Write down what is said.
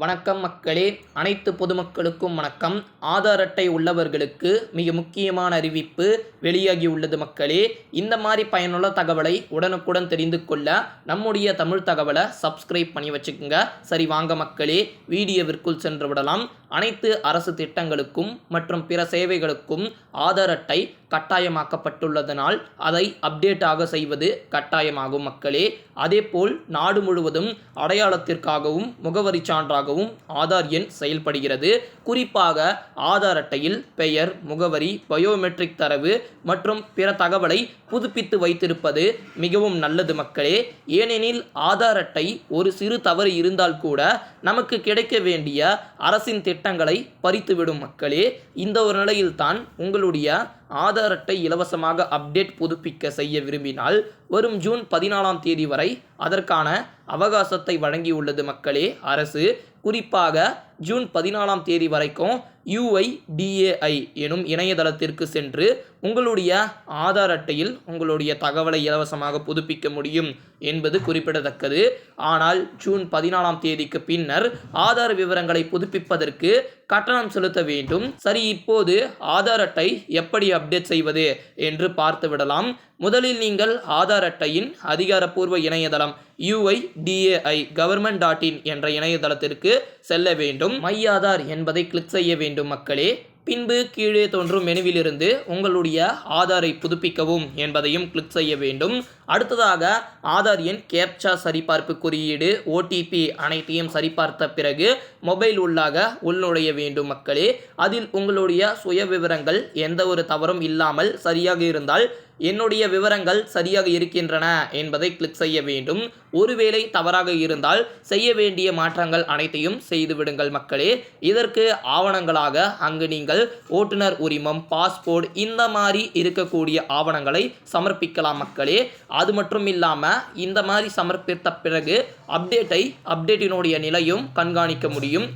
வணக்கம் மக்களே அனைத்து பொதுமக்களுக்கும் வணக்கம். ஆதார் அட்டை உள்ளவர்களுக்கு மிக முக்கியமான அறிவிப்பு வெளியாகி உள்ளது மக்களே. இந்த மாதிரி பயனுள்ள தகவலை உடனுக்குடன் தெரிந்து கொள்ள நம்முடைய தமிழ் தகவலை சப்ஸ்கிரைப் பண்ணி வச்சுக்கோங்க. சரி வாங்க மக்களே வீடியோவிற்குள் சென்று விடலாம். அனைத்து அரசு திட்டங்களுக்கும் மற்றும் பிற சேவைகளுக்கும் ஆதார் அட்டை கட்டாயமாக்கப்பட்டுள்ளதனால் அதை அப்டேட்டாக செய்வது கட்டாயமாகும் மக்களே. அதேபோல் நாடு முழுவதும் அடையாளத்திற்காகவும் முகவரி சான்றாகவும் ஆதார் எண் செயல்படுகிறது. குறிப்பாக ஆதார் அட்டையில் பெயர் முகவரி பயோமெட்ரிக் தரவு மற்றும் பிற தகவலை புதுப்பித்து வைத்திருப்பது மிகவும் நல்லது மக்களே. ஏனெனில் ஆதார் அட்டை ஒரு சிறு தவறு இருந்தால் கூட நமக்கு கிடைக்க வேண்டிய அரசின் திட்டங்களை பறித்துவிடும் மக்களே. இந்த ஒரு நிலையில்தான் உங்களுடைய ஆதார் அட்டை இலவசமாக அப்டேட் புதுப்பிக்க செய்ய விரும்பினால் வரும் ஜூன் பதினாலாம் தேதி வரை அதற்கான அவகாசத்தை வழங்கியுள்ளது மக்களே. அரசு குறிப்பாக ஜூன் பதினாலாம் தேதி வரைக்கும் யுஐடிஏஐ எனும் இணையதளத்திற்கு சென்று உங்களுடைய ஆதார் அட்டையில் உங்களுடைய தகவலை இலவசமாக புதுப்பிக்க முடியும் என்பது குறிப்பிடத்தக்கது. ஆனால் ஜூன் பதினாலாம் தேதிக்கு பின்னர் ஆதார் விவரங்களை புதுப்பிப்பதற்கு கட்டணம் செலுத்த வேண்டும். சரி இப்போது ஆதார் அட்டை எப்படி அப்டேட் செய்வது என்று பார்த்து விடலாம் முதலில் நீங்கள் ஆதார் அட்டையின் அதிகாரப்பூர்வ இணையதளம் யுஐடிஏஐ கவர்மெண்ட் டாட் இன் என்ற இணையதளத்திற்கு செல்ல வேண்டும். மை ஆதார் என்பதை கிளிக் செய்ய வேண்டும் மக்களே. பின்பு கீழே தோன்றும் மெனுவிலிருந்து உங்களுடைய ஆதாரை புதுப்பிக்கவும் என்பதையும் கிளிக் செய்ய வேண்டும். அடுத்ததாக ஆதார் எண் கேப்சா சரிபார்ப்பு குறியீடு ஓடிபி அனைத்தையும் சரிபார்த்த பிறகு மொபைல் உள்ளாக உள்நுழைய வேண்டும் மக்களே. அதில் உங்களுடைய சுய விவரங்கள் எந்த ஒரு தவறும் இல்லாமல் சரியாக இருந்தால் என்னுடைய விவரங்கள் சரியாக இருக்கின்றன என்பதை கிளிக் செய்ய வேண்டும். ஒருவேளை தவறாக இருந்தால் செய்ய வேண்டிய மாற்றங்கள் அனைத்தையும் செய்துவிடுங்கள் மக்களே. இதற்கு ஆவணங்களாக அங்கு நீங்கள் ஓட்டுநர் உரிமம் பாஸ்போர்ட் இந்த மாதிரி இருக்கக்கூடிய ஆவணங்களை சமர்ப்பிக்கலாம் மக்களே. அது மட்டும் இல்லாமல் இந்த மாதிரி சமர்ப்பித்த பிறகு அப்டேட்டை அப்டேட்டினுடைய நிலையும் கண்காணிக்க முடியும்.